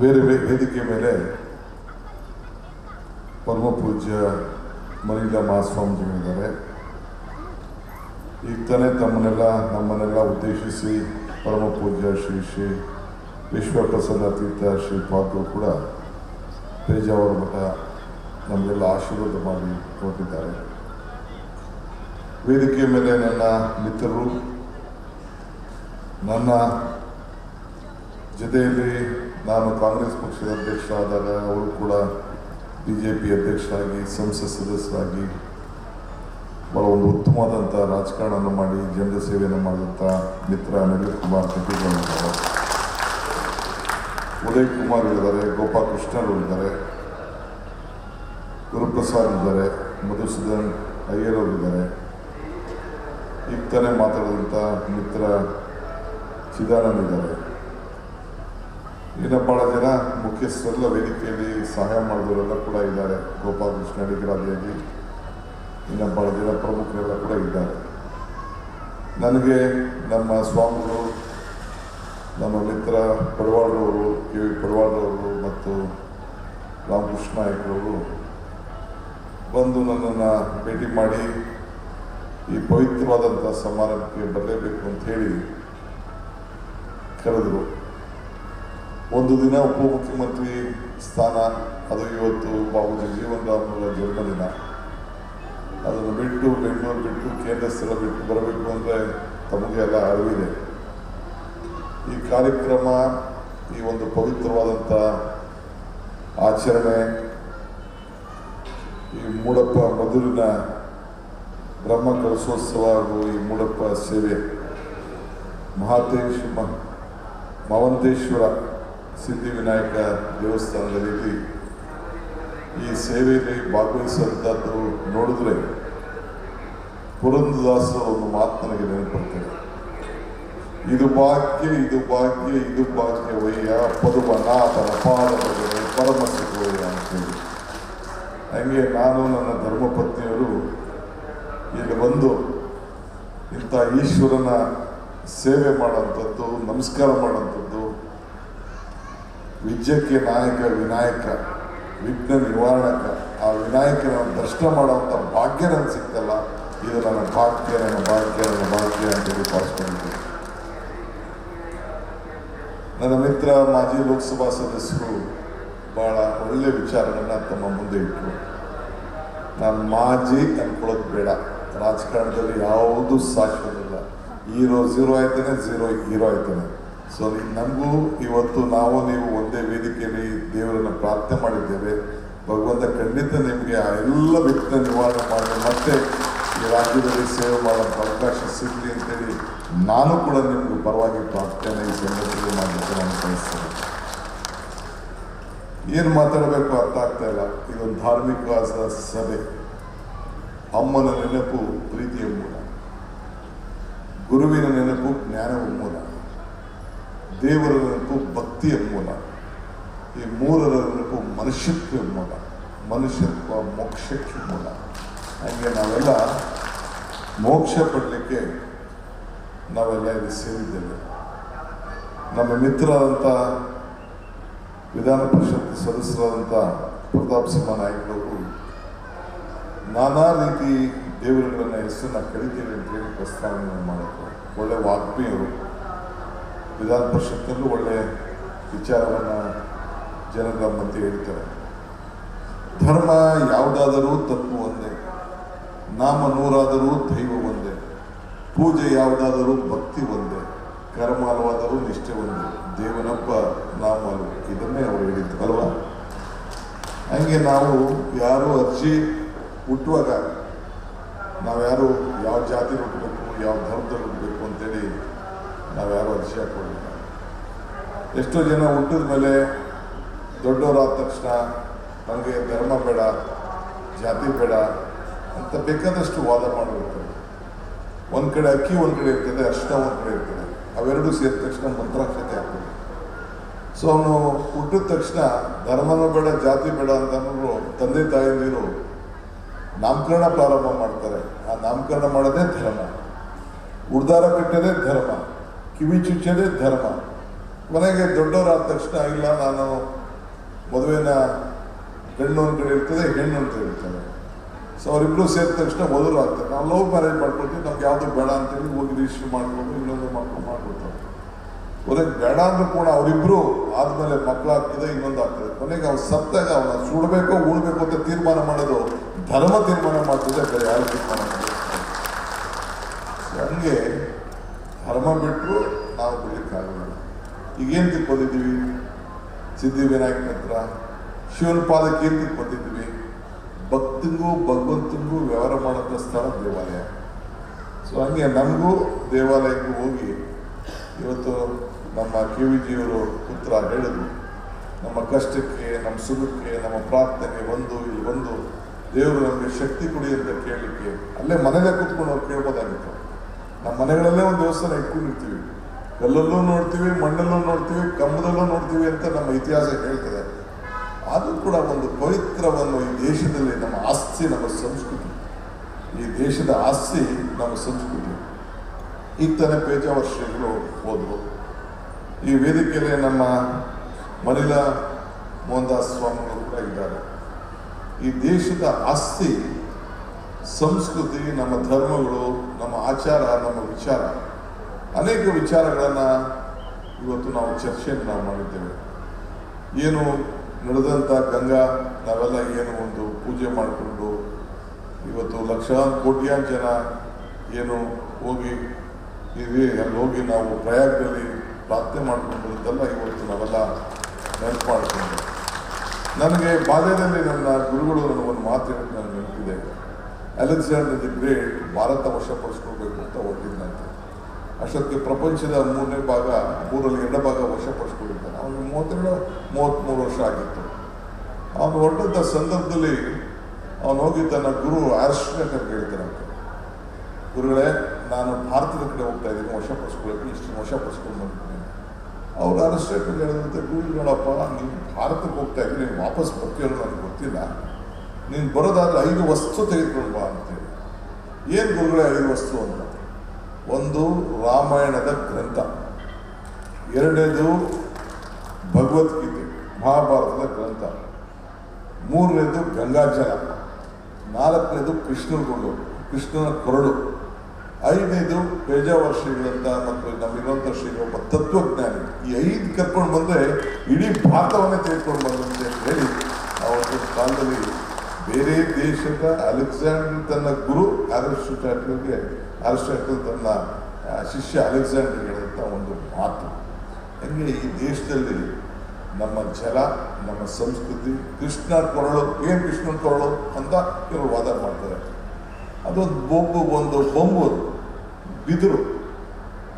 ಬೇರೆ ವೇದಿಕೆ ಮೇಲೆ ಪರಮ ಪೂಜ್ಯ ಮನಿಲ ಮಹಾಸ್ವಾಮೀಜಿಗಳಿದ್ದಾರೆ ಈಗ ತಾನೇ ತಮ್ಮನ್ನೆಲ್ಲ, ನಮ್ಮನ್ನೆಲ್ಲ ಉದ್ದೇಶಿಸಿ ಪರಮ ಪೂಜ್ಯ ಶ್ರೀ ಶ್ರೀ ವಿಶ್ವಪ್ರಸನ್ನ ತೀರ್ಥ ಶ್ರೀ ಪಾದ್ರು ಕೂಡ ಪೇಜಾವರ ಮಠ ನಮಗೆಲ್ಲ ಆಶೀರ್ವಾದ ಮಾಡಿ ಕೊಟ್ಟಿದ್ದಾರೆ. ವೇದಿಕೆ ಮೇಲೆ ನನ್ನ ಮಿತ್ರರು, ನನ್ನ ಜೊತೆಯಲ್ಲಿ ನಾನು ಕಾಂಗ್ರೆಸ್ ಪಕ್ಷದ ಅಧ್ಯಕ್ಷ ಆದಾಗ ಅವರು ಕೂಡ ಬಿ ಜೆ ಪಿ ಅಧ್ಯಕ್ಷರಾಗಿ, ಸಂಸತ್ ಸದಸ್ಯರಾಗಿ ಬಹಳ ಒಂದು ಉತ್ತಮವಾದಂಥ ರಾಜಕಾರಣವನ್ನು ಮಾಡಿ ಜನರ ಸೇವೆಯನ್ನು ಮಾಡಿದಂಥ ಮಿತ್ರ ಅನಿಲ್ ಕುಮಾರ್ ಇದ್ದಾರೆ ಉದಯ್ ಕುಮಾರ್ ಇದ್ದಾರೆ ಗೋಪಾಲಕೃಷ್ಣರು ಇದ್ದಾರೆ, ಗುರುಪ್ರಸಾದ್ ಇದ್ದಾರೆ, ಮಧುಸೂದನ್ ಅಯ್ಯರ್ ಅವರು ಇದ್ದಾರೆ. ಈಗ ಮಾತಾಡಿದಂಥ ಮಿತ್ರ ಚಿದಾನಂದ್ ಇದ್ದಾರೆ. ಇನ್ನು ಭಾಳ ಜನ ಮುಖ್ಯಸ್ಥರೆಲ್ಲ ವೇದಿಕೆಯಲ್ಲಿ ಸಹಾಯ ಮಾಡಿದವರೆಲ್ಲ ಕೂಡ ಇದ್ದಾರೆ. ಗೋಪಾಲಕೃಷ್ಣ ಅಡಿಗರಾದಿಯಾಗಿ ಇನ್ನು ಭಾಳ ಜನ ಪ್ರಮುಖರೆಲ್ಲ ಕೂಡ ಇದ್ದಾರೆ. ನನಗೆ ನಮ್ಮ ಸ್ವಾಮಿಗಳು, ನಮ್ಮ ಮಿತ್ರ ಪಡವಾಳರವರು ಕೆ ವಿ ಪಡವಾಳರವರು ಮತ್ತು ರಾಮಕೃಷ್ಣ ನಾಯಕರವರು ಬಂದು ನನ್ನನ್ನು ಭೇಟಿ ಮಾಡಿ ಈ ಪವಿತ್ರವಾದಂಥ ಸಮಾರಂಭಕ್ಕೆ ಬರಲೇಬೇಕು ಅಂತ ಹೇಳಿ ಕರೆದರು. ಒಂದು ದಿನ ಉಪಮುಖ್ಯಮಂತ್ರಿ ಸ್ಥಾನ, ಅದು ಇವತ್ತು ಬಾಬು ಜಗಜೀವನ್ ರಾಮ್ನವರ ಜನ್ಮದಿನ. ಅದನ್ನು ಬಿಟ್ಟು ಬೆಂಗಳೂರು ಬಿಟ್ಟು ಕೇಂದ್ರ ಸ್ಥಳ ಬಿಟ್ಟು ಬರಬೇಕು ಅಂದರೆ ತಮಗೆ ಎಲ್ಲ ಅರಿವಿದೆ. ಈ ಕಾರ್ಯಕ್ರಮ, ಈ ಒಂದು ಪವಿತ್ರವಾದಂಥ ಆಚರಣೆ, ಈ ಮೂಡಪ್ಪ ಮಧುರಿನ ಬ್ರಹ್ಮ ಕಲಶೋತ್ಸವ ಹಾಗೂ ಈ ಮೂಡಪ್ಪ ಸೇವೆ. ಮಹಾತೇಶ್ವರ ಮಹಂತೇಶ್ವರ ಸಿದ್ಧಿವಿನಾಯಕ ದೇವಸ್ಥಾನದಲ್ಲಿ ಈ ಸೇವೆಯಲ್ಲಿ ಭಾಗವಹಿಸುವಂಥದ್ದು ನೋಡಿದ್ರೆ ಪುರಂದದಾಸರ ಒಂದು ಮಾತು ನನಗೆ ನೆನಪಡ್ತೇನೆ ಇದು ಭಾಗ್ಯ ಇದು ಭಾಗ್ಯ, ಇದು ಭಾಗ್ಯವಯ್ಯ ಪದುಮನಾಥನ ಪಾದಗಳಿಗೆ ಪರಮ ಸುಖವಯ್ಯ ಅಂತೇಳಿ. ಹಂಗೆ ನಾನು ನನ್ನ ಧರ್ಮಪತ್ನಿಯವರು ಇಲ್ಲಿ ಬಂದು ಇಂಥ ಈಶ್ವರನ ಸೇವೆ ಮಾಡೋಂಥದ್ದು ನಮಸ್ಕಾರ ಮಾಡೋಂಥದ್ದು ವಿದ್ಯಕ್ಕೆ ನಾಯಕ, ವಿನಾಯಕ, ವಿಘ್ನ ನಿವಾರಣಕ, ಆ ವಿನಾಯಕನ ದರ್ಶನ ಮಾಡುವಂಥ ಭಾಗ್ಯ ನನಗೆ ಸಿಕ್ತಲ್ಲ, ಇದು ನನ್ನ ಭಾಗ್ಯ ನನ್ನ ಭಾಗ್ಯ ನನ್ನ ಭಾಗ್ಯ ಅಂತೇಳಿ ಭಾವಿಸ್ಕೊಂಡಿದ್ದೆ ನನ್ನ ಮಿತ್ರ, ಮಾಜಿ ಲೋಕಸಭಾ ಸದಸ್ಯರು ಭಾಳ ಒಳ್ಳೆಯ ವಿಚಾರಗಳನ್ನ ತಮ್ಮ ಮುಂದೆ ಇಟ್ಟರು ನಾನು ಮಾಜಿ ಅಂದ್ಕೊಳ್ಳೋದು ಬೇಡ. ರಾಜಕಾರಣದಲ್ಲಿ ಯಾವುದು ಶಾಶ್ವತಿಲ್ಲ ಹೀರೋ ಝೀರೋ ಆಯ್ತಾನೆ ಝೀರೋ ಹೀರೋ ಆಯ್ತಾನೆ. ಸೊ ನಮಗೂ ಇವತ್ತು ನಾವು, ನೀವು ಒಂದೇ ವೇದಿಕೆಯಲ್ಲಿ ದೇವರನ್ನು ಪ್ರಾರ್ಥನೆ ಮಾಡಿದ್ದೇವೆ. ಭಗವಂತ ಖಂಡಿತ ನಿಮಗೆ ಆ ಎಲ್ಲ ವ್ಯಕ್ತ ನಿವಾರಣೆ ಮಾಡಿ, ಮತ್ತೆ ಈ ರಾಜ್ಯದಲ್ಲಿ ಸೇವೆ ಮಾಡೋಕ್ಕೆ ಅವಕಾಶ ಸಿಗಲಿ ಅಂತೇಳಿ ನಾನು ಕೂಡ ನಿಮಗೂ ಪರವಾಗಿ ಪ್ರಾರ್ಥನೆ ಈ ಸಂದರ್ಭದಲ್ಲಿ ನಾನು ಕಳಿಸ್ತೇನೆ ಏನು ಮಾತಾಡಬೇಕು ಅರ್ಥ ಆಗ್ತಾ ಇಲ್ಲ. ಇದೊಂದು ಧಾರ್ಮಿಕ ಸಭೆ. ಅಮ್ಮನ ನೆನಪು ಪ್ರೀತಿಯ ಮೂಲ. ಗುರುವಿನ ನೆನಪು ಜ್ಞಾನವ ಮೂಲ. ದೇವರ ನೆನಪು ಭಕ್ತಿಯ ಮೂಲ. ಈ ಮೂರರ ನೆನಪು ಮನುಷ್ಯತ್ವ ಮೂಲ. ಮನುಷ್ಯತ್ವ ಮೋಕ್ಷಕ್ಕೆ ಮೂಲ. ಹಾಗೆ ನಾವೆಲ್ಲ ಮೋಕ್ಷ ಪಡಲಿಕ್ಕೆ ನಾವೆಲ್ಲ ಇಲ್ಲಿ ಸೇರಿದ್ದೇವೆ. ನಮ್ಮ ಮಿತ್ರರಾದಂಥ ವಿಧಾನ ಪರಿಷತ್ ಸದಸ್ಯರಾದಂಥ ಪ್ರತಾಪ್ ಸಿಂಹ ನಾಯ್ಕರವರು ನಾನಾ ರೀತಿ ದೇವರುಗಳನ್ನ ಹೆಸರನ್ನ ಕರಿತೀವಿ ಅಂತೇಳಿ ಪ್ರಸ್ತಾವನೆ ಮಾಡಿದ್ರು. ಒಳ್ಳೆ ವಾಗ್ಮಿಯವರು ವಿಧಾನ ಪರಿಷತ್ತಲ್ಲೂ ಒಳ್ಳೆಯ ವಿಚಾರವನ್ನು ಜನರ ಮಧ್ಯೆ ಹೇಳ್ತಾರೆ. ಧರ್ಮ ಯಾವುದಾದರೂ ತಪ್ಪು ಒಂದೇ, ನಾಮ ನೂರಾದರೂ ದೈವ ಒಂದೇ, ಪೂಜೆ ಯಾವುದಾದರೂ ಭಕ್ತಿ ಒಂದೇ ಕರ್ಮ ಹಲವಾದರೂ ನಿಷ್ಠೆ ಒಂದೇ ದೇವನಪ್ಪ ನಾಮ ಇದನ್ನೇ ಅವರು ಹೇಳಿದ್ದು ಅಲ್ವಾ? ಹಂಗೆ ನಾವು ಯಾರು ಅರ್ಜಿ ಹುಟ್ಟುವಾಗ ನಾವ್ಯಾರು ಯಾವ ಜಾತಿ ಹುಟ್ಟಬೇಕು, ಯಾವ ಧರ್ಮದಲ್ಲಿ ನಾವ್ಯಾರು ಅರ್ಜಿ ಕೊಡಲಿಲ್ಲ ಎಷ್ಟೋ ಜನ ಹುಟ್ಟಿದ ಮೇಲೆ ದೊಡ್ಡವರಾದ ತಕ್ಷಣ ನಮಗೆ ಧರ್ಮ ಬೇಡ, ಜಾತಿ ಬೇಡ ಅಂತ ಬೇಕಾದಷ್ಟು ವಾದ ಮಾಡಿಬಿಡ್ತಾರೆ ಒಂದು ಕಡೆ ಅಕ್ಕಿ, ಒಂದು ಕಡೆ ಇರ್ತದೆ ಅರ್ಶಿನ ಒಂದು ಕಡೆ ಇರ್ತದೆ. ಅವೆರಡು ಸೇರಿದ ತಕ್ಷಣ ಮಂತ್ರಾಕ್ಷತೆ ಆಗ್ತದೆ. ಸೊ ಅವನು ಹುಟ್ಟಿದ ತಕ್ಷಣ ಧರ್ಮನೂ ಬೇಡ, ಜಾತಿ ಬೇಡ ಅಂತ ತಂದೆ ತಾಯಿಯಂದಿರು ನಾಮಕರಣ ಪ್ರಾರಂಭ ಮಾಡ್ತಾರೆ. ಆ ನಾಮಕರಣ ಮಾಡೋದೇ ಧರ್ಮ. ಉಡ್ದಾರ ಕಟ್ಟೋದೇ ಧರ್ಮ. ಕಿವಿ ಚುಚ್ಚೋದೇ ಧರ್ಮ. ಮನೆಗೆ ದೊಡ್ಡವರಾದ ತಕ್ಷಣ ಇಲ್ಲ, ನಾನು ಮದುವೆನ ಗಂಡು ಅಂತ ಇರ್ತದೆ ಹೆಣ್ಣು ಅಂತ ಹೇಳ್ತಾರೆ ಸೊ ಅವರಿಬ್ರು ಸೇರಿದ ತಕ್ಷಣ ಮದುವೆ ಆಗ್ತಾರೆ ನಾವು ಲವ್ ಮ್ಯಾರೇಜ್ ಮಾಡ್ಕೊಳ್ತೀವಿ, ನಮ್ಗೆ ಯಾವುದು ಬೇಡ ಅಂತೇಳಿ ಹೋಗಿ ರಿಜಿಸ್ಟರ್ ಮಾಡ್ಕೊಂಡು, ಇನ್ನೊಂದು ಮಾಡ್ಕೊಂಡು ಮಾಡ್ಕೊಳ್ತಾರೆ. ಕೊನೆಗೆ ಬೇಡ ಅಂದ್ರೂ ಕೂಡ ಅವರಿಬ್ರು ಆದ್ಮೇಲೆ ಮಕ್ಕಳಾಗ್ತದೆ ಇನ್ನೊಂದು ಆಗ್ತದೆ ಕೊನೆಗೆ ಅವ್ನು ಸತ್ತಾಗ ಅವನ ಸುಡಬೇಕೋ, ಉಳ್ಬೇಕು ಅಂತ ತೀರ್ಮಾನ ಮಾಡೋದು ಧರ್ಮ ತೀರ್ಮಾನ ಮಾಡ್ತದೆ, ಬೇರೆ ಯಾರು ತೀರ್ಮಾನ So, ಹಂಗೆ ಧರ್ಮ ಬಿಟ್ಟರು ನಾವು ಬಿಡಲಿಕ್ಕಾಗಲ್ಲ ಈಗೇನು ತಿಳ್ಕೊಂಡಿದ್ದೀವಿ? ಸಿದ್ಧಿವಿನಾಯಕನ ಹತ್ರ. ಶಿವನ ಪಾದಕ್ಕೆ ಏನು ತಿಳ್ಕೊಂಡಿದ್ದೀವಿ? ಭಕ್ತಿಗೂ, ಭಗವಂತನಿಗೂ ವ್ಯವಹಾರ ಮಾಡೋಂಥ ಸ್ಥಳ ದೇವಾಲಯ. ಸೊ ಹಂಗೆ ನಮಗೂ ದೇವಾಲಯಕ್ಕೆ ಹೋಗಿ, ಇವತ್ತು ನಮ್ಮ ಕೆ ವಿ ಜಿಯವರು ಪುತ್ರ ಹೇಳಿದ್ರು. ನಮ್ಮ ಕಷ್ಟಕ್ಕೆ, ನಮ್ಮ ಸುಖಕ್ಕೆ, ನಮ್ಮ ಪ್ರಾರ್ಥನೆ ಒಂದು, ಇಲ್ಲಿ ಒಂದು. ದೇವರು ನಮಗೆ ಶಕ್ತಿ ಕೊಡಿ ಅಂತ ಕೇಳಲಿಕ್ಕೆ, ಅಲ್ಲೇ ಮನೆಯಲ್ಲೇ ಕೂತ್ಕೊಂಡು ಅವ್ರು ಕೇಳ್ಬೋದಾಗಿತ್ತು. ನಮ್ಮ ಮನೆಗಳಲ್ಲೇ ಒಂದು ದೇವಸ್ಥಾನ ಇಟ್ಕೊಂಡಿರ್ತೀವಿ ಎಲ್ಲೆಲ್ಲೂ ನೋಡ್ತೀವಿ, ಮಣ್ಣಲ್ಲೂ ನೋಡ್ತೀವಿ, ಕಂಬದಲ್ಲೂ ನೋಡ್ತೀವಿ ಅಂತ ನಮ್ಮ ಇತಿಹಾಸ ಹೇಳ್ತದೆ. ಅದು ಕೂಡ ಒಂದು ಪವಿತ್ರವನ್ನು ಈ ದೇಶದಲ್ಲಿ ನಮ್ಮ ಆಸ್ತಿ, ನಮ್ಮ ಸಂಸ್ಕೃತಿ. ಈ ದೇಶದ ಆಸ್ತಿ, ನಮ್ಮ ಸಂಸ್ಕೃತಿ. ಈಗ ತಾನೇ ಪೇಜಾವರ್ ಶ್ರೀಗಳು ಈ ವೇದಿಕೆಯಲ್ಲಿ ನಮ್ಮ ಮನಿಲ ಮೋಹನ್ದಾಸ್ ಸ್ವಾಮಿಗಳು ಕೂಡ ಇದ್ದಾರೆ. ಈ ದೇಶದ ಆಸ್ತಿ ಸಂಸ್ಕೃತಿ, ನಮ್ಮ ಧರ್ಮಗಳು, ನಮ್ಮ ಆಚಾರ, ನಮ್ಮ ವಿಚಾರ. ಅನೇಕ ವಿಚಾರಗಳನ್ನು ಇವತ್ತು ನಾವು ಚರ್ಚೆಯನ್ನು ನಾವು ಮಾಡಿದ್ದೇವೆ. ಏನು ನಡೆದಂಥ ಗಂಗಾ, ನಾವೆಲ್ಲ ಏನು ಒಂದು ಪೂಜೆ ಮಾಡಿಕೊಂಡು ಇವತ್ತು ಲಕ್ಷಾಂತರ ಕೋಟ್ಯಾನ್ ಜನ ಏನು ಹೋಗಿ, ಇದೆ ಅಲ್ಲಿ ಹೋಗಿ ನಾವು ಪ್ರಯಾಗದಲ್ಲಿ ಪ್ರಾರ್ಥನೆ ಮಾಡ್ಕೊಂಡಿದ್ದೆಲ್ಲ ಇವತ್ತು ನಾವೆಲ್ಲ ನೆನಪು ಮಾಡಿಕೊಂಡು ನನಗೆ ಬಾಲ್ಯದಲ್ಲಿ ನನ್ನ ಗುರುಗಳು ಒಂದು ಮಾತು ನನಗೆ ನೆನಪಿದೆ. ಅಲೆಕ್ಸಾಂಡರ್ ದಿ ಗ್ರೇಟ್ ಭಾರತ ವಶಪಡಿಸ್ಕೊಳ್ಬೇಕು ಅಂತ ಹೊರಟಿದ್ದಂತೆ. ಅಷ್ಟೊತ್ತಿಗೆ ಪ್ರಪಂಚದ ಮೂರನೇ ಭಾಗ ಮೂರಲ್ಲಿ ಎರಡು ಭಾಗ ವಶಪಡಿಸ್ಕೊಂಡಿದ್ದಾನೆ ಅವನಿಗೆ ಮೂವತ್ತೆರಡು ಮೂವತ್ತ್ಮೂರು ವರ್ಷ ಆಗಿತ್ತು. ಅವನು ಹೊರಟಂಥ ಸಂದರ್ಭದಲ್ಲಿ ಅವನು ಹೋಗಿ ತನ್ನ ಗುರು ಆರ್ಸ್ಟ್ರೇಟರ್ ಕೇಳ್ತಾನಂತೆ ಗುರುಗಳೇ, ನಾನು ಭಾರತದ ಕಡೆ ಹೋಗ್ತಾ ಇದ್ದೀನಿ ವಶಪಡಿಸ್ಕೊಳ್ಳೋಕೆ ಇಷ್ಟು ವಶಪಡಿಸ್ಕೊಂಡು ಬಂದಿದ್ದೀನಿ ಅವ್ರು ಅರೆಸ್ಟೇಟರ್ ಹೇಳಿದಂತೆ ಗುರು ನೋಡಪ್ಪ ನೀವು ಭಾರತಕ್ಕೆ ಹೋಗ್ತಾ ಇದ್ದೀನಿ ನೀವು ವಾಪಸ್ ಬರ್ತೀಯೋ ನನಗೆ ಗೊತ್ತಿಲ್ಲ. ನೀನು ಬರೋದಾದ್ರೆ ಐದು ವಸ್ತು ತೆಗೆದುಕೊಂಡು ಬಾ ಅಂತೇಳಿ ಏನು ಗುರುಗಳೇ ಐದು ವಸ್ತು ಅಂತ? ಒಂದು ರಾಮಾಯಣದ ಗ್ರಂಥ. ಎರಡನೇದು ಭಗವದ್ಗೀತೆ, ಮಹಾಭಾರತದ ಗ್ರಂಥ. ಮೂರನೇದು ಗಂಗಾಜಲ ನಾಲ್ಕನೇದು ಕೃಷ್ಣನ ಗುಂಡು ಕೃಷ್ಣನ ಕೊರಡು ಐದನೇದು ಪೇಜಾವರ್ಷಿ ಶ್ರೀಗಳಂತ ಮತ್ತು ನಮ್ಮಿರುವಂಥ ಶ್ರೀಗಳು ಒಬ್ಬ ತತ್ವಜ್ಞಾನಿ. ಈ ಐದು ಕರ್ಕೊಂಡು ಬಂದರೆ ಇಡೀ ಭಾರತವನ್ನೇ ತೆಗೆದುಕೊಂಡು ಬಂದಂತೆ ಅಂತ ಹೇಳಿ ಆ ಒಂದು ಕಾಲದಲ್ಲಿ ಬೇರೆ ದೇಶದ ಅಲೆಕ್ಸಾಂಡರ್ ತನ್ನ ಗುರು ಅರಿಸ್ಟಾಟಲ್ಗೆ ಅರಿಸ್ಟಾಟಲ್ ತನ್ನ ಶಿಷ್ಯ ಅಲೆಕ್ಸಾಂಡರ್ ಹೇಳಿದಂಥ ಒಂದು ಮಾತು. ಹಂಗೆ ಈ ದೇಶದಲ್ಲಿ ನಮ್ಮ ಜಲ, ನಮ್ಮ ಸಂಸ್ಕೃತಿ, ಕೃಷ್ಣ ಕೊರಳು, ಏನು ಕೃಷ್ಣ ಕೊರಳು ಅಂತ ಇವರು ವಾದ ಮಾಡ್ತಾರೆ. ಅದೊಂದು ಬೊಂಬು, ಒಂದು ಬೊಂಬು ಬಿದಿರು.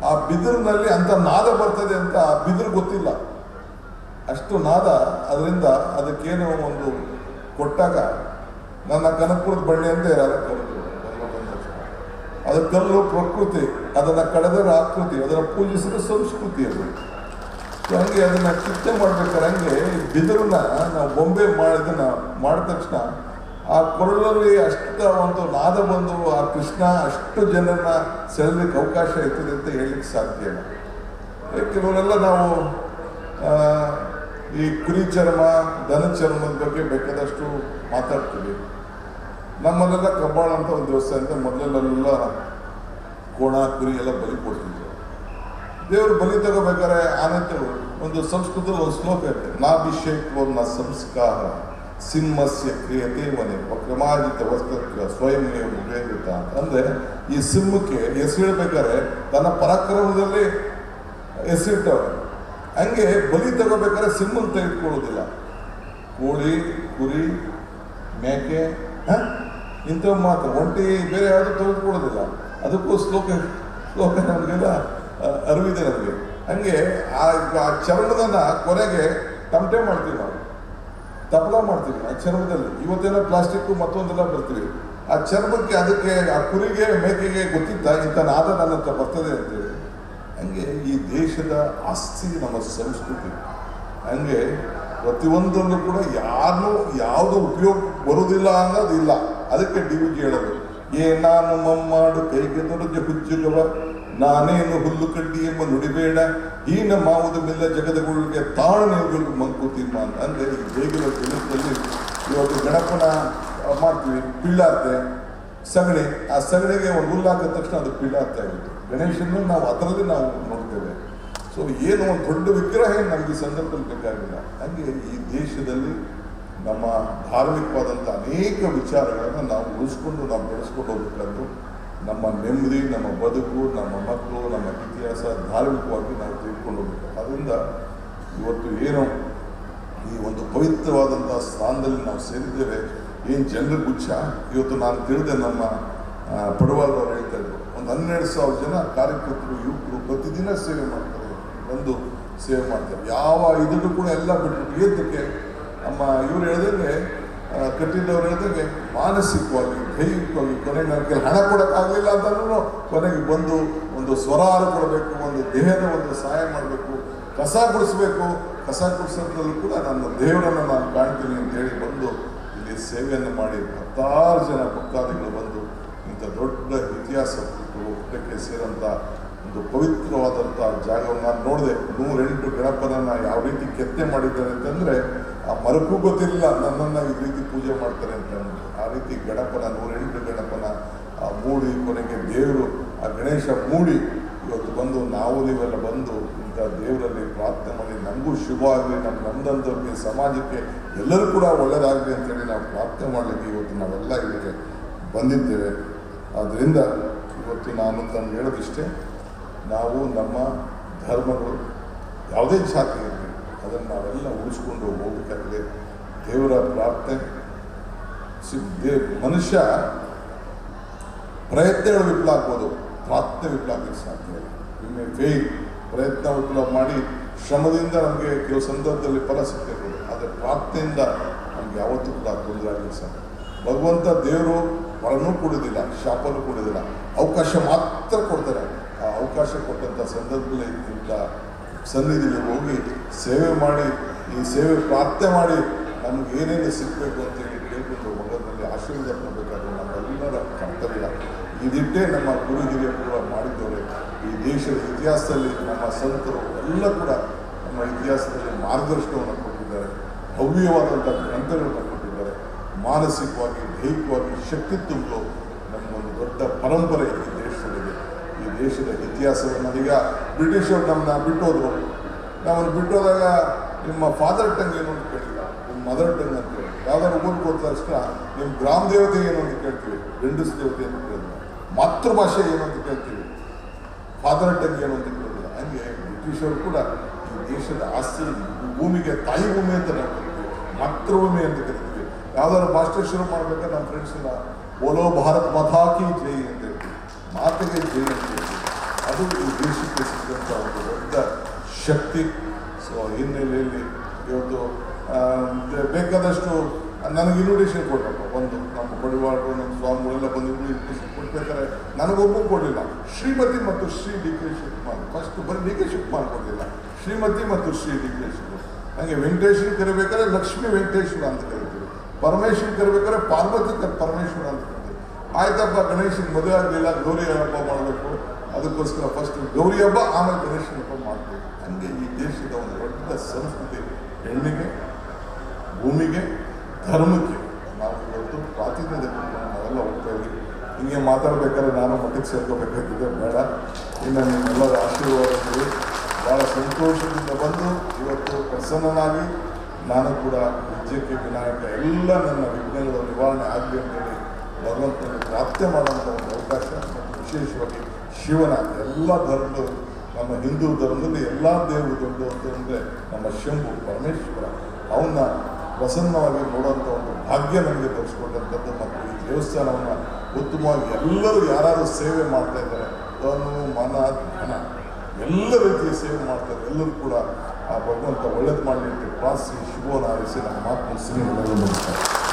ಆ ಬಿದಿರಿನಲ್ಲಿ ಅಂತ ನಾದ ಬರ್ತದೆ ಅಂತ ಆ ಬಿದಿರು ಗೊತ್ತಿಲ್ಲ. ಅಷ್ಟು ನಾದ, ಅದರಿಂದ ಅದಕ್ಕೇನೋ ಒಂದು ಕೊಟ್ಟಾಗ ನನ್ನ ಕನಕಪುರದ ಬಳ್ಳಿ ಅಂತ ಯಾರು ಕರೆದ್ರು ಅದು ಕಲ್ಲು ಪ್ರಕೃತಿ, ಅದನ್ನು ಕಳೆದರೆ ಆಕೃತಿ ಅದನ್ನು ಪೂಜಿಸಿದ್ರೆ ಸಂಸ್ಕೃತಿ ಅದು. ಹಂಗೆ ಅದನ್ನ ಚಿಂತೆ ಮಾಡ್ಬೇಕಾದ್ರೆ ಹಂಗೆ ಬಿದಿರನ್ನ ನಾವು ಬೊಂಬೆ ಮಾಡಿದನ್ನ ಮಾಡಿದ ತಕ್ಷಣ ಆ ಕೊರಳಲ್ಲಿ ಅಷ್ಟ ಒಂದು ನಾದ ಬಂದು ಆ ಕೃಷ್ಣ ಅಷ್ಟು ಜನರನ್ನ ಸೆಳೆಲಿಕ್ಕೆ ಅವಕಾಶ ಇರ್ತದೆ ಅಂತ ಹೇಳಲಿಕ್ಕೆ ಸಾಧ್ಯ ಇಲ್ಲ. ಕೆಲವರೆಲ್ಲ ನಾವು ಈ ಕುರಿ ಚರ್ಮ, ಧನ ಚರ್ಮದ ಬಗ್ಗೆ ಬೇಕಾದಷ್ಟು ಮಾತಾಡ್ತೀವಿ. ನಮ್ಮಲ್ಲೆಲ್ಲ ಕಬ್ಬಾಳ ಅಂತ ಒಂದು ದೇವಸ್ಥಾನ ಮೊದಲೆಲ್ಲ ಕೋಣ, ಕುರಿ ಎಲ್ಲ ಬಲಿ ಕೊಡ್ತಿದ್ರು. ದೇವರು ಬಲಿ ತಗೋಬೇಕಾದ್ರೆ ಆನಂತರ ಒಂದು ಸಂಸ್ಕೃತ ಒಂದು ಶ್ಲೋಕ ಇದೆ ನಾಭಿಷೇಕವನ್ನ ಸಂಸ್ಕಾರ, ಸಿಂಹಸ್ಯ ಕ್ರಿಯತೆ ಮನೆ ಕ್ರಮಾಜಿತ ವಸ್ತ್ರ ಸ್ವಯಂ ಉಪಯೋಗಿತ ಅಂದ್ರೆ ಈ ಸಿಂಹಕ್ಕೆ ಹೆಸರಿಡ್ಬೇಕಾದ್ರೆ ತನ್ನ ಪರಾಕ್ರಮದಲ್ಲಿ ಹೆಸರಿಟ್ಟವ್ರೆ ಹಂಗೆ ಬಲಿ ತಗೋಬೇಕಾದ್ರೆ ಸಿಂಹನ ತೆಗೆದುಕೊಳ್ಳೋದಿಲ್ಲ. ಕೋಳಿ, ಕುರಿ, ಮೇಕೆ, ಹ? ಇಂಥವು ಮಾತ್ರ. ಒಂಟಿ ಬೇರೆ ಯಾವುದು ತೆಗೆದುಕೊಳ್ಳೋದಿಲ್ಲ ಅದಕ್ಕೂ ಶ್ಲೋಕ ಶ್ಲೋಕ ನಮಗೆಲ್ಲ ಅರಿವಿದೆ ನಮಗೆ. ಹಂಗೆ ಆ ಚರ್ಮದನ್ನ ಕೊನೆಗೆ ತಮಟೆ ಮಾಡ್ತೀವಿ ನಾವು. ತಪಲ ಮಾಡ್ತೀವಿ ಆ ಚರ್ಮದಲ್ಲಿ. ಇವತ್ತೆಲ್ಲ ಪ್ಲಾಸ್ಟಿಕ್ ಮತ್ತೊಂದೆಲ್ಲ ಬರ್ತೀವಿ. ಆ ಚರ್ಮಕ್ಕೆ ಅದಕ್ಕೆ, ಆ ಕುರಿಗೆ, ಮೇಕೆಗೆ ಗೊತ್ತಿತ್ತ, ಇಂಥ ನಾದ ನನ್ನ ಹತ್ರ ಬರ್ತದೆ ಅಂತೇಳಿ. ಹಂಗೆ ಈ ದೇಶದ ಆಸ್ತಿ, ನಮ್ಮ ಸಂಸ್ಕೃತಿ. ಹಂಗೆ ಪ್ರತಿಯೊಂದರಲ್ಲೂ ಕೂಡ ಯಾರನ್ನೂ ಯಾವುದು ಉಪಯೋಗ ಬರುವುದಿಲ್ಲ ಅನ್ನೋದು ಇಲ್ಲ ಅದಕ್ಕೆ ಡಿ ವಿಜಿ ಹೇಳೋದು ಏ, ನಾನು ಮಮ್ಮಾಡು ಕೈಗೆ ದೊರಜ ಹುಜ್ಜುಗವ ನಾನೇನು ಹುಲ್ಲು ಕಡ್ಡಿ ಎಂಬ ನುಡಿಬೇಡ. ಹೀನ ಮಾವುದ ಮಿಲ್ಲ ಜಗದಗಳಿಗೆ ತಾಳು ನೀವುಗಳಿಗೆ ಮಂಕುತಿಮ್ಮ ಅಂತ. ಅಂದ್ರೆ ಈ ಬೇಗಿನ ಇವತ್ತು ಗಣಪನ ಮಾಡ್ತೀವಿ, ಪಿಳ್ಳಾರ್ತೆ. ಸಗಣಿ, ಆ ಸಗಣಿಗೆ ಒಂದು ಹುಲ್ಲು ತಕ್ಷಣ ಅದು ಪಿಳ್ಳಾರ್ತೆ ಆಗುತ್ತೆ. ಗಣೇಶನ್ನು ನಾವು ಅದರಲ್ಲಿ ನಾವು ನೋಡ್ತೇವೆ. ಸೊ ಏನು ಒಂದು ದೊಡ್ಡ ವಿಗ್ರಹ ನಮಗೆ ಸಂದರ್ಭದಲ್ಲಿ ಬೇಕಾಗಿಲ್ಲ. ಹಂಗೆ ಈ ದೇಶದಲ್ಲಿ ನಮ್ಮ ಧಾರ್ಮಿಕವಾದಂಥ ಅನೇಕ ವಿಚಾರಗಳನ್ನು ನಾವು ಉಳಿಸ್ಕೊಂಡು ನಾವು ಬೆಳೆಸ್ಕೊಂಡು ಹೋಗ್ಬೇಕಾದ್ರು ನಮ್ಮ ನೆಮ್ಮದಿ ನಮ್ಮ ಬದುಕು ನಮ್ಮ ಮಕ್ಕಳು ನಮ್ಮ ಇತಿಹಾಸ ಧಾರ್ಮಿಕವಾಗಿ ನಾವು ತಿಳ್ಕೊಂಡು ಹೋಗ್ಬೇಕು ಅದರಿಂದ ಇವತ್ತು ಏನು ಈ ಒಂದು ಪವಿತ್ರವಾದಂಥ ಸ್ಥಾನದಲ್ಲಿ ನಾವು ಸೇರಿದ್ದೇವೆ. ಏನು ಜನರ ಗುಚ್ಛ ಇವತ್ತು ನಾನು ತಿಳಿದೆ ನಮ್ಮ ಆ, ಪಡವಾಳದವ್ರು ಹೇಳ್ತಾ ಇದ್ರು. ಒಂದು ಹನ್ನೆರಡು ಸಾವಿರ ಜನ ಕಾರ್ಯಕರ್ತರು ಯುವಕರು ಪ್ರತಿದಿನ ಸೇವೆ ಮಾಡ್ತಾರೆ. ಬಂದು ಸೇವೆ ಮಾಡ್ತಾರೆ. ಯಾವ ಇದನ್ನು ಕೂಡ ಎಲ್ಲ ಬಿಟ್ಬಿಟ್ಟು ಏತಕ್ಕೆ ನಮ್ಮ ಇವ್ರು ಹೇಳ್ದಂಗೆ ಕಟ್ಟಿದ್ದವ್ರು ಹೇಳ್ದಂಗೆ ಮಾನಸಿಕವಾಗಿ, ದೈಹಿಕವಾಗಿ ಕೊನೆಗೆ ನನಗೆ ಹಣ ಕೊಡೋಕ್ಕಾಗಲಿಲ್ಲ ಅಂತಲೂ ಕೊನೆಗೆ ಬಂದು ಒಂದು ಸ್ವರಾರ ಕೊಡಬೇಕು ಒಂದು ದೇಹದ ಒಂದು ಸಹಾಯ ಮಾಡಬೇಕು, ಕಸ ಗುಡಿಸ್ಬೇಕು. ಕಸ ಗುಡಿಸೋದ್ರಲ್ಲೂ ಕೂಡ ನನ್ನ ದೇವರನ್ನು ನಾನು ಕಾಣ್ತೀನಿ ಅಂತ ಹೇಳಿ ಬಂದು ಇಲ್ಲಿ ಸೇವೆಯನ್ನು ಮಾಡಿ ಹತ್ತಾರು ಜನ ಭಕ್ತಾದಿಗಳು ಬಂದು ಇಂಥ ದೊಡ್ಡ ಇತಿಹಾಸ ಒಕ್ಕೂಟಕ್ಕೆ ಸೇರಂಥ ಒಂದು ಪವಿತ್ರವಾದಂಥ ಜಾಗವನ್ನು ನಾನು ನೋಡಿದೆ. ನೂರೆಂಟು ಗಣಪನನ್ನು ಯಾವ ರೀತಿ ಕೆತ್ತನೆ ಮಾಡಿದ್ದಾರೆ ಅಂತಂದರೆ ಆ ಮರಕ್ಕೂ ಗೊತ್ತಿರಲಿಲ್ಲ, ನನ್ನನ್ನು ಈ ರೀತಿ ಪೂಜೆ ಮಾಡ್ತಾರೆ ಅಂತ ಹೇಳ್ಬಿಟ್ಟು ಆ ರೀತಿ ಗಣಪನ, ನೂರೆಂಟು ಗಣಪನ, ಆ ಮೂಡಿ ಕೊನೆಗೆ ದೇವರು, ಆ ಗಣೇಶ ಮೂಡಿ ಇವತ್ತು ಬಂದು, ನಾವು ನೀವೆಲ್ಲ ಬಂದು ಇಂಥ ದೇವರಲ್ಲಿ ಪ್ರಾರ್ಥನೆ ಮಾಡಿ, ನಮಗೂ ಶುಭ ಆಗಲಿ, ನಮ್ಮ ನಮ್ದಂಥವ್ರಿಗೆ ಸಮಾಜಕ್ಕೆ ಎಲ್ಲರೂ ಕೂಡ ಒಳ್ಳೆಯದಾಗಲಿ ಅಂತೇಳಿ ನಾವು ಪ್ರಾರ್ಥನೆ ಮಾಡಲಿಕ್ಕೆ ಇವತ್ತು ನಾವೆಲ್ಲ ಇಲ್ಲಿಗೆ ಬಂದಿದ್ದೇವೆ. ಆದ್ದರಿಂದ ಇವತ್ತು ನಾನು ತಮ್ಮ ಹೇಳೋದಿಷ್ಟೇ, ನಾವು ನಮ್ಮ ಧರ್ಮಗಳು ಯಾವುದೇ ಜಾತಿ ಅದನ್ನು ನಾವೆಲ್ಲ ಉಳಿಸ್ಕೊಂಡು ಹೋಗಬೇಕಾಗಿದೆ ದೇವರ ಪ್ರಾರ್ಥನೆ ಸಿ- ದೇ ಮನುಷ್ಯ ಪ್ರಯತ್ನಗಳು ವಿಫಲ ಆಗ್ಬೋದು. ಪ್ರಾರ್ಥನೆ ವಿಫಲ ಆಗಲಿಕ್ಕೆ ಸಾಧ್ಯ ಇಲ್ಲ. ಫೇಲ್ ಪ್ರಯತ್ನ ವಿಫಲ ಮಾಡಿ ಶ್ರಮದಿಂದ ನಮಗೆ ಕೆಲವು ಸಂದರ್ಭದಲ್ಲಿ ಫಲ ಸಿಗ್ತಿರ್ಬೋದು ಆದರೆ ಪ್ರಾರ್ಥನೆಯಿಂದ ನಮ್ಗೆ ಯಾವತ್ತೂ ಕೂಡ ತೊಂದರೆ ಸಾಧ್ಯ ಭಗವಂತ ದೇವರು ವರನೂ ಕೊಡೋದಿಲ್ಲ ಶಾಪನೂ ಕೊಡೋದಿಲ್ಲ ಅವಕಾಶ ಮಾತ್ರ ಕೊಡ್ತಾರೆ. ಆ ಅವಕಾಶ ಕೊಟ್ಟಂಥ ಸಂದರ್ಭದಲ್ಲಿ ಇಂಥ ಸನ್ನಿಧಿಗೆ ಹೋಗಿ ಸೇವೆ ಮಾಡಿ, ಈ ಸೇವೆ ಪ್ರಾರ್ಥನೆ ಮಾಡಿ ನಮ್ಗೆ ಏನೇನು ಸಿಗಬೇಕು ಅಂತೇಳಿ ಕೇಳ್ಕೊಂಡು ಮಗನಲ್ಲಿ ಆಶೀರ್ವಾದ ಕೊಡಬೇಕಾದ್ರೆ ನಮ್ಮೆಲ್ಲರ ಕರ್ತವ್ಯ. ಇದಿಟ್ಟೇ ನಮ್ಮ ಗುರು ಹಿರಿಯರು ಕೂಡ ಈ ದೇಶದ ಇತಿಹಾಸದಲ್ಲಿ ನಮ್ಮ ಸಂತರು ಎಲ್ಲ ಕೂಡ ನಮ್ಮ ಇತಿಹಾಸದಲ್ಲಿ ಮಾರ್ಗದರ್ಶನವನ್ನು ಕೊಟ್ಟಿದ್ದಾರೆ. ಭವ್ಯವಾದಂಥ ಗ್ರಂಥಗಳನ್ನು ಕೊಟ್ಟಿದ್ದಾರೆ. ಮಾನಸಿಕವಾಗಿ, ದೈಹಿಕವಾಗಿ ಶಕ್ತಿ ತುಂಬಲು ನಮ್ಮೊಂದು ದೊಡ್ಡ ಪರಂಪರೆ ಈ ದೇಶದಲ್ಲಿದೆ ಈ ದೇಶದ ಇತಿಹಾಸವನ್ನು ಈಗ ಬ್ರಿಟಿಷರು ನಮ್ಮನ್ನ ಬಿಟ್ಟೋದ್ರು. ನಮ್ಮನ್ನು ಬಿಟ್ಟೋದಾಗ ನಿಮ್ಮ ಫಾದರ್ ಟಂಗ್ ಏನು ಅಂತ ಕೇಳಿಲ್ಲ. ನಿಮ್ಮ ಮದರ್ ಟಂಗ್ ಅಂತ ಹೇಳಿ ಯಾವ್ದಾದ್ರು ಊರು ಕೊಟ್ಟ ತಕ್ಷಣ ನಿಮ್ಮ ಗ್ರಾಮ ದೇವತೆ ಏನು ಅಂತ ಕೇಳ್ತೀವಿ. ಗಂಡಸ್ ದೇವತೆ ಅಂತ ಕೇಳಿದ್ರು ಮಾತೃಭಾಷೆ ಏನು ಅಂತ ಕೇಳ್ತೀವಿ. ಫಾದರ್ ಟಂಗ್ ಏನು ಅಂತ ಕೇಳಿದ್ರು ಹಂಗೆ ಬ್ರಿಟಿಷರು ಕೂಡ ಈ ದೇಶದ ಆಸ್ತಿ ಭೂಮಿಗೆ ತಾಯಿ ಭೂಮಿ ಅಂತ ನಾವು ಕರಿತೀವಿ ಮಾತೃಭೂಮಿ ಅಂತ ಕರಿತೀವಿ ಯಾವ್ದಾದ್ರು ಭಾಷೆ ಶುರು ಮಾಡ್ಬೇಕಾದ್ರೆ ನಮ್ಮ ಫ್ರೆಂಡ್ಸ್ ಎಲ್ಲ, ಓಲೋ ಭಾರತ್ ಮಥಾಕಿ ಜೈ ಅಂತ ಹೇಳ್ತೀವಿ. ಮಾತಿಗೆ ಜೈ ಅಂತ ಅದು ದೇಶಕ್ಕೆ ಸಿಕ್ಕಂಥ ಒಂದು ದೊಡ್ಡ ಶಕ್ತಿ, ಸೊ ಹಿನ್ನೆಲೆಯಲ್ಲಿ ಇವತ್ತು ಬೇಕಾದಷ್ಟು, ನನಗೆ ಇನ್ವಿಟೇಷನ್ ಕೊಟ್ಟಪ್ಪ. ಒಂದು ನಮ್ಮ ಬಡಿವಾಡರು ನಮ್ಮ ಸ್ವಾಮಿಗಳೆಲ್ಲ ಬಂದು ಇನ್ವಿಟೇಷನ್ ಕೊಡ್ಬೇಕಾದ್ರೆ ನನಗೊಬ್ಬರು ಕೊಡಲಿಲ್ಲ. ಶ್ರೀಮತಿ ಮತ್ತು Shri D K Shivakumar. First ಬರೀ ಡಿ ಕೆ ಶಿವಕುಮಾರ್ ಕೊಡಲಿಲ್ಲ. ಶ್ರೀಮತಿ ಮತ್ತು ಶ್ರೀ ಡಿ ಕೆ ಶಿವಕುಮಾರ್. ಹಾಗೆ ವೆಂಕಟೇಶ್ವರ ಕರಿಬೇಕಾದ್ರೆ ಲಕ್ಷ್ಮೀ ವೆಂಕಟೇಶ್ವರ ಅಂತ ಕರಿತೀವಿ. ಪರಮೇಶ್ವರ ಕರಿಬೇಕಾದ್ರೆ ಪಾರ್ವತಿ ಪರಮೇಶ್ವರ ಅಂತ ಕರಿತೀವಿ. ಆಯ್ತಪ್ಪ ಗಣೇಶನ ಮದುವೆ ಆಗಲಿಲ್ಲ, ಗೌರಿ ಹಬ್ಬ ಮಾಡಬೇಕು ಅದಕ್ಕೋಸ್ಕರ ಫಸ್ಟ್ ಗೌರಿ ಹಬ್ಬ, ಆಮೇಲೆ ಗಣೇಶನ ಹಬ್ಬ ಮಾಡ್ತೀವಿ. ಹಂಗೆ ಈ ದೇಶದ ಒಂದು ದೊಡ್ಡ ಸಂಸ್ಕೃತಿ ಹೆಣ್ಣಿಗೆ, ಭೂಮಿಗೆ, ಧರ್ಮಕ್ಕೆ. ನಾವು ಇವತ್ತು ಪ್ರಾತಿನಿಧ್ಯ ನಾವೆಲ್ಲ ಹೋಗ್ತಾ ಇದ್ದೀವಿ. ಹಿಂಗೆ ಮಾತಾಡ್ಬೇಕಾದ್ರೆ ನಾನು ಮಠಕ್ಕೆ ಸೇರ್ಕೋಬೇಕಾಗಿದೆ ಬೇಡ. ಇನ್ನು ನಿಮ್ಮೆಲ್ಲರ ಆಶೀರ್ವಾದಗಳು ಭಾಳ ಸಂತೋಷದಿಂದ ಬಂದು ಇವತ್ತು ಪ್ರಸನ್ನನಾಗಿ ನಾನು ಕೂಡ ವಿಜಯಕ್ಕೆ ವಿನಾಯಕ ಎಲ್ಲ ನನ್ನ ವಿಘ್ನಗಳ ನಿವಾರಣೆ ಆಗಲಿ ಅಂತೇಳಿ ಭಗವಂತನಿಗೆ ಪ್ರಾಪ್ತಿ ಮಾಡುವಂಥ ಒಂದು ಅವಕಾಶ. ವಿಶೇಷವಾಗಿ ಶಿವನ ಎಲ್ಲ ಧರ್ಮದವರು ನಮ್ಮ ಹಿಂದೂ ಧರ್ಮದಲ್ಲಿ ಎಲ್ಲ ದೇವರು ದೊಡ್ಡ ಅಂತಂದರೆ ನಮ್ಮ ಶಂಭು ಪರಮೇಶ್ವರ, ಅವನ್ನ ಪ್ರಸನ್ನವಾಗಿ ನೋಡುವಂಥ ಒಂದು ಭಾಗ್ಯ ನನಗೆ ತರಿಸ್ಕೊಂಡಂಥದ್ದು ಮತ್ತು ಈ ದೇವಸ್ಥಾನವನ್ನು ಉತ್ತಮವಾಗಿ ಎಲ್ಲರೂ ಯಾರಾದರೂ ಸೇವೆ ಮಾಡ್ತಾ ಇದ್ದಾರೆ ತನು ಮನ, ಧನ, ಎಲ್ಲ ರೀತಿಯ ಸೇವೆ ಮಾಡ್ತಾರೆ ಎಲ್ಲರೂ ಕೂಡ ಆ ಭಗವಂತ ಒಳ್ಳೇದು ಮಾಡಲಿ ಅಂತ ಪ್ರಾರ್ಥಿಸಿ ಶುಭವನ್ನು ಹಾರೈಸಿ ನಮ್ಮ ಮಾತು ಸಿನಿಮಾ